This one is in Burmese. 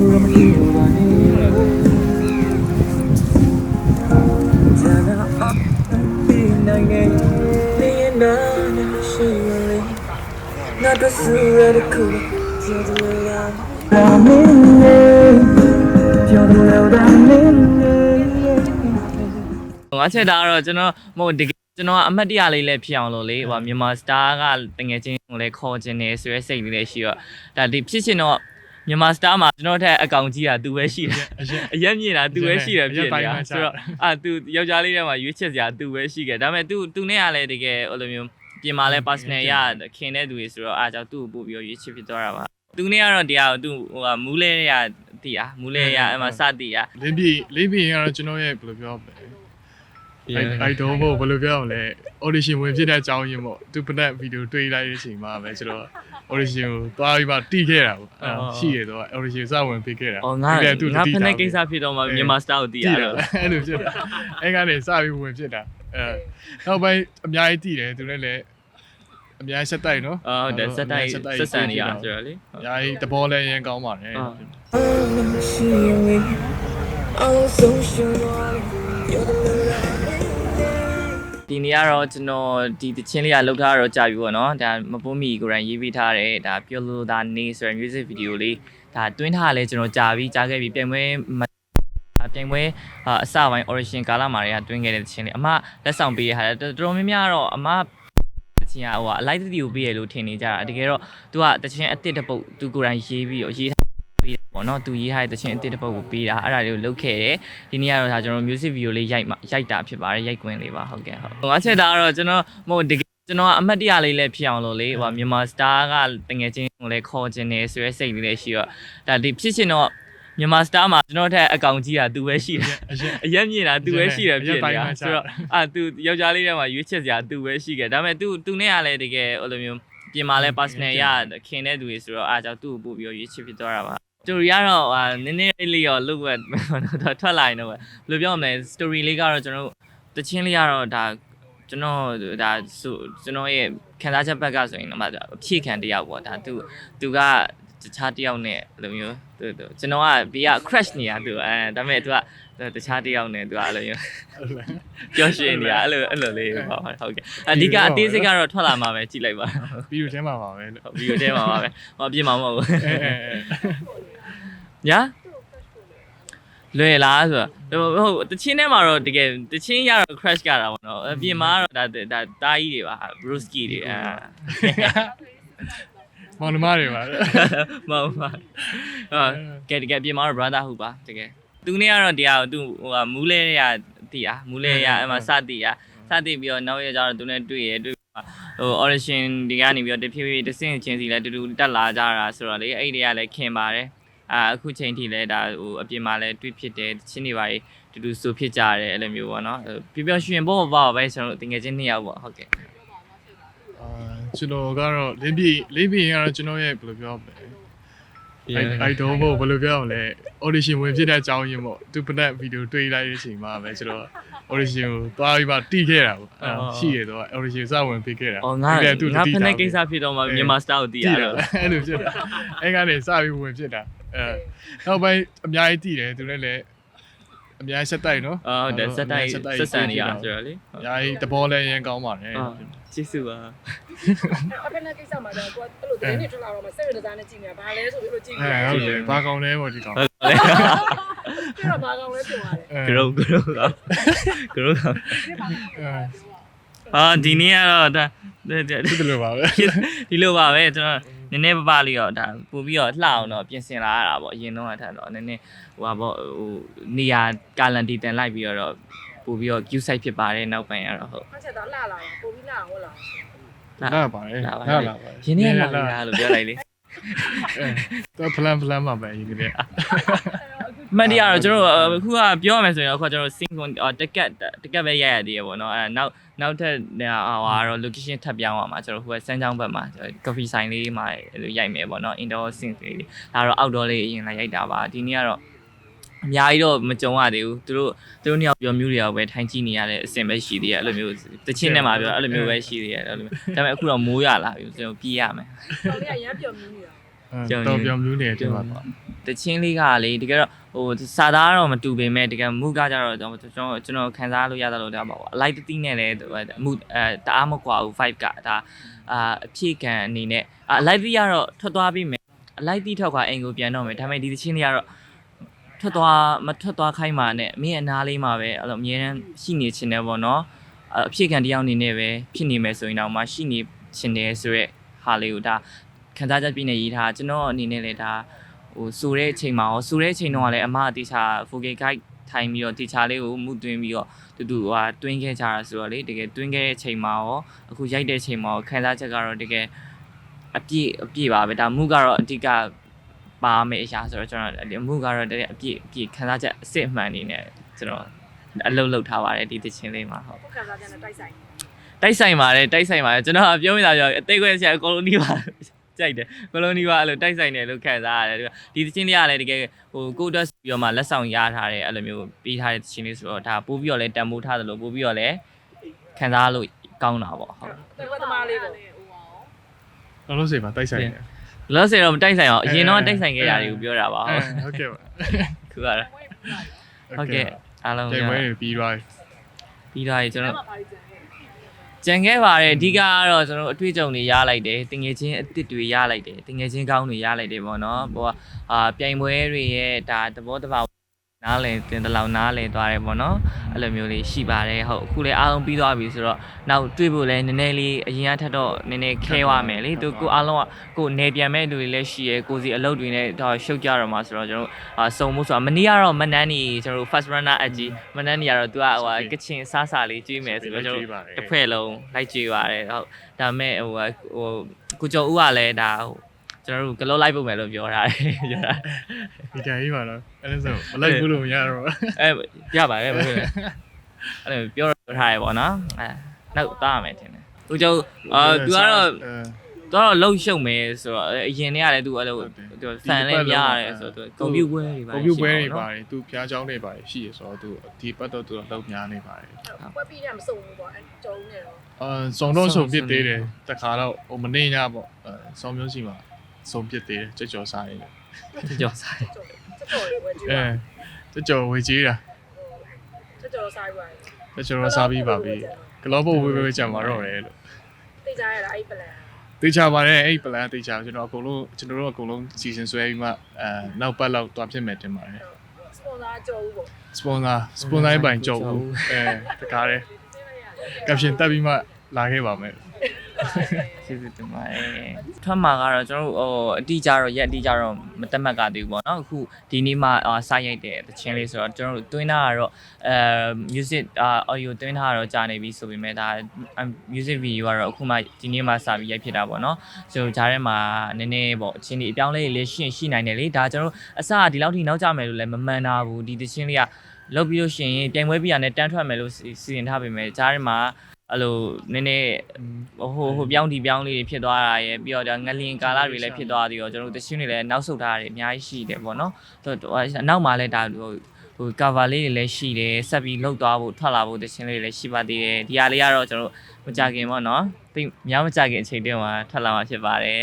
မှုတော့မရှိဘူးပါနဲ့ဇာနာအပင်းနိုင်နေနေနာနေရှိလေနာတဆူရတဲ့ခုကျေးဇူးလားဒါမင်းနေပြောတယ်ဒါမင်းနေငါချက်တာကတော့ကျွန်တော်မဟုတ်တကယ်ကျွန်တော်ကအမှတ်တရလေးလည်းဖြစ်အောင်လို့လေဟိုမြန်မာစတာကတငယ်ချင်းကိုလည်းခေါ်ခြင်းနေဆိုရဲစိတ်လေးလည်းရှိတော့ဒါဒီဖြစ်ရှင်တော့ မြန်မာစတာမှာကျွန်တော်ထက်အကောင်ကြီးတာသူပဲရှိတယ် အရင် အရက်မြင်တာသူပဲရှိတယ်ဖြစ် အရက်ပိုင်း နေတာ မှာချ ဆိုတော့အာသူယောက်ျားလေးထဲမှာရွေးချက်စရာသူပဲရှိခဲ့ဒါပေမဲ့သူသူနဲ့ကလည်းတကယ်ဟိုလိုမျိုးပြင်မာလဲ personal ရခင်တဲ့သူတွေဆိုတော့အားကြောင့်သူ့ကိုပို့ပြီးတော့ရွေးချက်ဖြစ်သွားတာပါသူနဲ့ကတော့တရားသူဟိုကမူးလဲရတီးอ่ะမူးလဲရအဲ့မှာစတီးอ่ะ လင်းပြီလင်းပြီရင်ကတော့ကျွန်တော်ရဲ့ဘယ်လိုပြောမလဲ အိုက်တော့ဘယ်လိုပြောမလဲ audition ဝင်ဖြစ်တဲ့အကြောင်းရင်းပေါ့သူပနက်ဗီဒီယိုတွေ့လိုက်တဲ့အချိန်မှာပဲကျွန်တော် audition ကိုသွားပြီးမှတီးခဲ့တာပေါ့အဲ့ရှိရတော့ audition စဝင်ဖြစ်ခဲ့တာအော်ငါငါဖက်နဲ့ကိစ္စဖြစ်တော့မှမြန်မာစတာကိုတီးရတီးတော့တာအဲ့လိုဖြစ်တာအဲ့ကနေစပြီးဝင်ဖြစ်တာအဲနောက်ပိုင်းအများကြီးတီးတယ်သူလည်းလည်းအများကြီးဆက်တိုက်နော်အော်ဟုတ်တယ်စက်တိုက်ဆက်ဆန်နေရဆိုတော့လေအများကြီးတဘောလည်းရန်ကောင်းပါတယ်ရှိလေအောင်ဆုံးရှုံးသွားပြောတယ် ဒီနေ့ကတော့ကျွန်တော်ဒီတချင်းလေးကလောက်ထားတော့ကြာပြီပေါ့နော်ဒါမပွန်းမီကိုယ်တိုင်ရေးပေးထားတယ်ဒါပြောလို့ဒါနေဆိုရယ် music video လေးဒါတွင်းထားရလဲကျွန်တော်ကြာပြီကြာခဲ့ပြီပြန်ပွဲမပြန်ပွဲအအစပိုင်း origin ကာလမှာတွေကတွင်းခဲ့တဲ့တချင်းလေးအမလက်ဆောင်ပေးရတာတော်တော်များများတော့အမတချင်းကဟိုကအလိုက်တီကိုပေးရလို့ထင်နေကြတာတကယ်တော့ तू ကတချင်းအစ်စ်တစ်ပုတ် तू ကိုယ်တိုင်ရေးပြီးတော့ရေး ပေးတာပေါ့နော် तू ရေးထားတဲ့တချင်းအစ်စ်တစ်ပုတ်ကိုပေးတာအဲ့ဒါလေးကိုလုပ်ခဲ့တယ်ဒီနေ့ကတော့ဒါကျွန်တော် music video လေးရိုက်မှာရိုက်တာဖြစ်ပါတယ်ရိုက်ကွင်းလေးပါဟုတ်ကဲ့ဟုတ်ငါချက်တာကတော့ကျွန်တော်မဟုတ်တကယ်ကျွန်တော်ကအမှတ်တရလေးလည်းဖြစ်အောင်လို့လေဟိုမြန်မာစတာကတငယ်ချင်းကိုလည်းခေါ်ခြင်းနေဆိုရဲစိတ်လေးလည်းရှိတော့ဒါဒီဖြစ်ရှင်တော့မြန်မာစတာမှာကျွန်တော်ထက်အကောင်ကြီးတာသူပဲရှိတယ်အရင်အရက်မြင်တာသူပဲရှိတယ်ဖြစ်နေတာအရက်ပိုင်းမှာချဆိုတော့အာသူယောက်ျားလေးထဲမှာရွေးချက်စရာသူပဲရှိခဲ့ဒါပေမဲ့သူသူနဲ့ကလည်းတကယ်ဟိုလိုမျိုးပြင်မာလဲ personal ရခင်တဲ့သူတွေဆိုတော့အားကြောင့်သူ့ကိုပို့ပြီးတော့ရွေးချက်ဖြစ်သွားတာပါ story ကတော့ဟာနည်းနည်းလေးရောလုတ်ဝက်တော့ထွက်လာရင်တော့ဘယ်လိုပြောမလဲ story လေးကတော့ကျွန်တော်တို့တချင်းလေးကတော့ဒါကျွန်တော်ဒါဆိုကျွန်တော်ရဲ့ခံစားချက်ဘက်ကဆိုရင်တော့အဖြည့်ခံတယောက်ပေါ့ဒါသူသူကတခြားတယောက်နဲ့အဲ့လိုမျိုးသူသူကျွန်တော်ကဘေးက crash နေတာသူအဲဒါပေမဲ့သူကတခြားတယောက်နဲ့သူကအဲ့လိုမျိုးပျော်ရွှင်နေတာအဲ့လိုအဲ့လိုလေးပါဟုတ်ကဲ့အဓိကအသေးစိတ်ကတော့ထွက်လာမှာပဲကြည့်လိုက်ပါဗီဒီယိုထဲမှာပါပဲလို့ဗီဒီယိုထဲမှာပါပဲဟောပြင်မှာမဟုတ်ဘူးအဲအဲအဲ ညာလွယ်လားဆိုတော့ဟုတ်တချင်းထဲမှာတော့တကယ်တချင်းရတော့ crash ကြတာပေါ့နော်အပြင်မှာကတော့ဒါဒါတားကြီးတွေပါ bruski တွေအာ မောင်နှမတွေပါ မဟုတ်ပါဟာကဲတကယ်ပြင်မှာတော့ brother ဟုတ်ပါတကယ်သူနဲ့ကတော့တရားကိုသူဟိုမူးလဲရတီးอ่ะမူးလဲရအဲ့မှာစတီးอ่ะစတီးပြီးတော့နောက်ရကျတော့သူနဲ့တွေ့ရတွေ့ဟို origin ဒီကနေပြီးတော့တဖြည်းဖြည်းတဆင့်ချင်းစီလဲတူတူတက်လာကြတာဆိုတော့လေအဲ့ဒီကလည်းခင်ပါတယ် အာအခုချိန်ထိလဲဒါဟိုအပြင်မှာလဲတွေ့ဖြစ်တယ်ချင်းတွေပါတူတူဆိုဖြစ်ကြတယ်အဲ့လိုမျိုးပေါ့နော်ပြပြရွှင်ပေါ့ပေါ့ပဲကျွန်တော်တကယ်ချင်းနှစ်ယောက်ပေါ့ဟုတ်ကဲ့အာကျွန်တော်ကတော့လင်းပြီလင်းပြီရင်ကတော့ကျွန်တော်ရဲ့ဘယ်လိုပြောမလဲအိုက်အိုက်တော့ဘယ်လိုပြောမလဲ audition ဝင်ဖြစ်တဲ့အကြောင်းရင်းပေါ့သူပနက်ဗီဒီယိုတွေ့လိုက်တဲ့အချိန်မှာပဲကျွန်တော် audition ကိုသွားပြီးမှတီးခဲ့တာပေါ့အဲ့ရှိရတော့ audition စဝင်ဖြစ်ခဲ့တာအော်ငါငါဖက်နဲ့ကိစ္စဖြစ်တော့မှမြန်မာစတာကိုတီးရတီးတာတော့အဲ့လိုဖြစ်တာအဲ့ကနေစပြီးဝင်ဖြစ်တာ အဲနောက်ပိုင်းအများကြီးတီးတယ်သူလည်းလည်းအများကြီးဆက်တိုက်နော်အော်ဟုတ်တယ်စက်တိုက်ဆက်ဆန်နေရဆိုတော့လေအများကြီးတဘောလည်းရန်ကောင်းပါတယ်အော်ကျေးဇူးပါအဖေနဲ့ကိစ္စမှာတော့ကိုကအဲ့လိုတင်းနေထွက်လာတော့မှစိတ်ရတဲ့စားနဲ့ကြည့်နေတာဘာလဲဆိုပြီးအဲ့လိုကြည့်အဲနေတာဟုတ်တယ်ဘာကောင်းလဲပေါ့ဒီကောင်ဟုတ်တယ်ပြီးတော့ဘာကောင်လဲပြောရတယ်အဲဂရုဂရုကဂရုက အဲအာဒီနေ့ကတော့ဒါဒီလိုပါပဲဒီလိုပါပဲကျွန်တော်နည်းနည်းပပလေးတော့ဒါပို့ပြီးတော့လှအောင်တော့ပြင်ဆင်လာရတာပေါ့အရင်တော့အထက်တော့နည်းနည်းဟိုပါပေါ့ဟိုနေရာကာလန်တီတန်လိုက်ပြီးတော့ပို့ပြီးတော့ queue site ဖြစ်ပါတယ်နောက်ပိုင်းကတော့ဟုတ်။အချက်တော့လှလာတာပိုပြီးလှအောင်ဟုတ်လားလာပါတယ်လာပါလာလေလာပါရင်းနေလာလာလို့ပြောလိုက်လေတော့ဖလန်ဖလန်မှာပဲရင်းနေအ မှန်တရားတော့ကျွန်တော်တို့အခုကပြောရမယ်ဆိုရင်အခုကကျွန်တော် sync တက်ကတ်တက်ကတ်ပဲရိုက်ရသေးရပေါ့နော်အဲနောက်နောက်ထပ်ဟိုကတော့ location ထပ်ပြောင်းရမှာကျွန်တော်ဟိုကစမ်းချောင်းဘက်မှာ coffee ဆိုင်လေးမှာရိုက်မယ်ပေါ့နော် indoor sync လေးဒါတော့ outdoor လေးအရင်လာရိုက်တာပါဒီနေ့ကတော့အများကြီးတော့မကြုံရသေးဘူးသူတို့သူတို့နှစ်ယောက်ပြောမျိုးတွေရောပဲထိုင်ကြည့်နေရတဲ့အဆင်ပဲရှိသေးတယ်အဲ့လိုမျိုးတချင်းနဲ့မှာပြောအဲ့လိုမျိုးပဲရှိသေးတယ်အဲ့လိုမျိုးဒါပေမဲ့အခုတော့မိုးရလာပြီကျွန်တော်ပြေးရမယ်။တော်လေးကရမ်းပျော်မြူးနေတာတော့ပြောင်းမျိုးနေတယ်ဒီမှာပါတ ချင်းလေးကလေတကယ်တော့ဟိုစာသားတော့မတူပေမဲ့တကယ်မူကကြတော့ကျွန်တော်ကျွန်တော်ခံစားလို့ရတာလို့ဒါပေါ့အလိုက်တတိနဲ့လည်းအမှုအဲတအားမကွာဘူး5ကဒါအာအဖြည့်ခံအနေနဲ့အလိုက်တိကတော့ထွက်သွားပြီးမယ်အလိုက်တိထောက်ကအိမ်ကိုပြန်တော့မယ်ဒါပေမဲ့ဒီတချင်းလေးကတော့ထွက်သွားမထွက်သွားခိုင်းပါနဲ့အမင်းအနားလေးမှာပဲအဲ့လိုအမြဲတမ်းရှိနေချင်တယ်ပေါ့နော်အဖြည့်ခံတယောက်အနေနဲ့ပဲဖြစ်နေမယ်ဆိုရင်တော့မှရှိနေချင်တယ်ဆိုရက်ဟာလေးကိုဒါခံစားချက်ပြည့်နေရေးထားကျွန်တော်အနေနဲ့လည်းဒါ ဟိုစူတဲ့အချိန်မှာရောစူတဲ့အချိန်တော့လည်းအမအတိချာ 4K guide ထိုင်ပြီးတော့တီချာလေးကိုမှုသွင်းပြီးတော့တူတူဟာတွင်းခဲ့ကြတာဆိုတော့လေတကယ်တွင်းခဲ့တဲ့အချိန်မှာရောအခုရိုက်တဲ့အချိန်မှာရောခံစားချက်ကတော့တကယ်အပြည့်အပြည့်ပါပဲဒါမှုကတော့အဓိကပါမယ်အရာဆိုတော့ကျွန်တော်အမှုကတော့တကယ်အပြည့်အပြည့်ခံစားချက်အစစ်အမှန်နေနဲ့ကျွန်တော်အလုပ်လုပ်ထားပါတယ်ဒီသချင်းလေးမှာဟုတ်ကိုခံစားချက်နဲ့တိုက်ဆိုင်တိုက်ဆိုင်ပါတယ်တိုက်ဆိုင်ပါတယ်ကျွန်တော်ကပြောမိတာပြောအသေးခွဲဆရာကိုလိုနီပါ ကြိုက်တယ်ကိုလိုနီပါအဲ့လိုတိုက်ဆိုင်တယ်လို့ခံစားရတယ်ဒီသချင်းလေးကလည်းတကယ်ဟိုကိုအတွက်ပြီးတော့မှလက်ဆောင်ရထားတဲ့အဲ့လိုမျိုးပြီးထားတဲ့သချင်းလေးဆိုတော့ဒါပို့ပြီးတော့လည်းတန်ဖိုးထားတယ်လို့ပို့ပြီးတော့လည်းခံစားလို့ကောင်းတာပေါ့ဟုတ်တယ်ဝတ်သမားလေးပေါ့လောလောဆယ်မှာတိုက်ဆိုင်တယ်လောဆယ်တော့မတိုက်ဆိုင်အောင်အရင်တော့တိုက်ဆိုင်ခဲ့ရတယ်ကိုပြောတာပါဟုတ်ဟုတ်ကဲ့ပါခုကတော့ဟုတ်ကဲ့အားလုံးတိုင်ဝဲပြီးသွားပြီပြီးတော့ကျွန်တော်မှာပါလိမ့်တယ် ကြံခဲ့ပါတယ်အဓိကကတော့ကျွန်တော်တို့အတွေ့အကြုံတွေရလိုက်တယ်တင်ငယ်ချင်းအစ်စ်တွေရလိုက်တယ်တင်ငယ်ချင်းကောင်းတွေရလိုက်တယ်ပေါ့နော်ဟိုကအာပြိုင်ပွဲတွေရဲ့ဒါသဘောတဘာ နားလည်တင်တလောက်နားလည်သွားတယ်ပေါ့နော်အဲ့လိုမျိုးလေးရှိပါတယ်ဟုတ်အခုလည်းအားလုံးပြီးသွားပြီဆိုတော့နောက်တွေ့ဖို့လည်းနည်းနည်းလေးအရင်ကထက်တော့နည်းနည်းခဲသွားမယ်လေသူကိုအားလုံးကကိုနေပြန်မဲ့လူတွေလည်းရှိရယ်ကိုစီအလုပ်တွေနဲ့တော့ရှုပ်ကြတော့မှာဆိုတော့ကျွန်တော်တို့အာစုံမှုဆိုတော့မနေ့ကတော့မနန်းနီကျွန်တော်တို့ first runner အကြီးမနန်းနီကတော့သူကဟိုကကချင်စားစာလေးကျွေးမယ်ဆိုတော့ကျွန်တော်တို့တစ်ဖွဲ့လုံးလိုက်ကြည့်ပါတယ်ဟုတ်ဒါပေမဲ့ဟိုဟိုကိုကျော်ဦးကလည်းဒါဟို ကျွန်တော်တို့ကလောလိုက်ပုံမယ်လို့ပြောထားတယ်ပြောတာဒီတိုင်ကြီးပါတော့အဲ့ဒါဆိုမလိုက်ဘူးလို့မရတော့အဲရပါတယ်မဟုတ်လဲအဲ့လိုပြောထားရပေါ့နော်အဲနောက်တားရမယ်ထင်တယ်သူကျောင်းအာ तू ကတော့ तू ကတော့လှုပ်ရှုပ်မယ်ဆိုတော့အရင်တည်းကလည်း तू အဲ့လို तू ဆန်လည်းများရတယ်ဆိုတော့ तू ကွန်ပျူပွဲတွေပါကွန်ပျူပွဲတွေပါတယ် तू ဖျားချောင်းတွေပါတယ်ရှိရဆိုတော့ तू ဒီပတ်တော့ तू တော့လှုပ်များနေပါတယ်ပွဲပြီးတော့မစုံဘူးပေါ့အဲကျုံနေတော့အာစုံတော့စုံပြစ်သေးတယ်တခါတော့ဟိုမနေညပေါ့စုံမျိုးစီမှာ စုံပြစ်သေးတယ်ကြကြော်စားရင်ကြော်စားတယ်ချက်တော်လေးဝယ်ကြည့်ပါအဲကြကြော်ဝေကြီးတာချက်တော်စားပါကြကြော်စားပြီးပါပြီဂလောဘဝေးဝေးကြံပါတော့တယ်လို့သိကြရတာအဲ့ပလန်တေချာပါတယ်အဲ့ plan တေချာကျွန်တော်အကုန်လုံးကျွန်တော်တို့အကုန်လုံး season ဆွဲပြီးမှအဲနောက်ပတ်လောက်တွားဖြစ်မယ်တင်ပါတယ်စပွန်ဆာကြော်ဘူးပေါ့ sponsor sponsor ပိုင်ကြော်ဘူးအဲတကားတယ် caption တက်ပြီးမှလာခဲ့ပါမယ် ကျေးဇူးတင်ပါတယ်ထွက်မှာကတော့ကျွန်တော်တို့ဟိုအတိအကျတော့ရက်အတိအကျတော့မတက်မှတ်ကသေးဘူးပေါ့နော်အခုဒီနေ့မှအာစရိုက်တဲ့တခြင်းလေးဆိုတော့ကျွန်တော်တို့တွင်းတာကတော့အဲ music အာ audio တွင်းတာကတော့ကြာနေပြီဆိုပေမဲ့ဒါ music video ကတော့အခုမှဒီနေ့မှစပြီးရိုက်ဖြစ်တာပေါ့နော်ဆိုတော့ဂျားထဲမှာနည်းနည်းပေါ့အချင်းလေးအပြောင်းလဲလေးရှိရင်ရှိနိုင်တယ်လေဒါကျွန်တော်တို့အစကဒီလောက်ထိနောက်ကျမယ်လို့လည်းမမှန်တာဘူးဒီတခြင်းလေးကလောက်ပြီးလို့ရှိရင်ပြိုင်ပွဲပြရနဲ့တန်းထွက်မယ်လို့စီစဉ်ထားပေမဲ့ဂျားထဲမှာ အဲ့လိုနည်းနည်းဟိုဟိုပြောင်းဒီပြောင်းလေးတွေဖြစ်သွားတာရယ်ပြီးတော့ဒါငလျင်ကာလတွေလည်းဖြစ်သွားသေးရောကျွန်တော်တို့တချင်းတွေလည်းနောက်ဆုတ်ထားတာတွေအများကြီးရှိတယ်ပေါ့နော်ဆိုတော့အနောက်မှာလည်းဒါဟိုဟို cover လေးတွေလည်းရှိတယ်ဆက်ပြီးလောက်သွားဖို့ထွက်လာဖို့တချင်းလေးတွေလည်းရှိပါသေးတယ်ဒီဟာလေးကတော့ကျွန်တော်တို့မကြခင်ပေါ့နော်သိများမကြခင်အချိန်တည်းမှာထွက်လာမှာဖြစ်ပါတယ်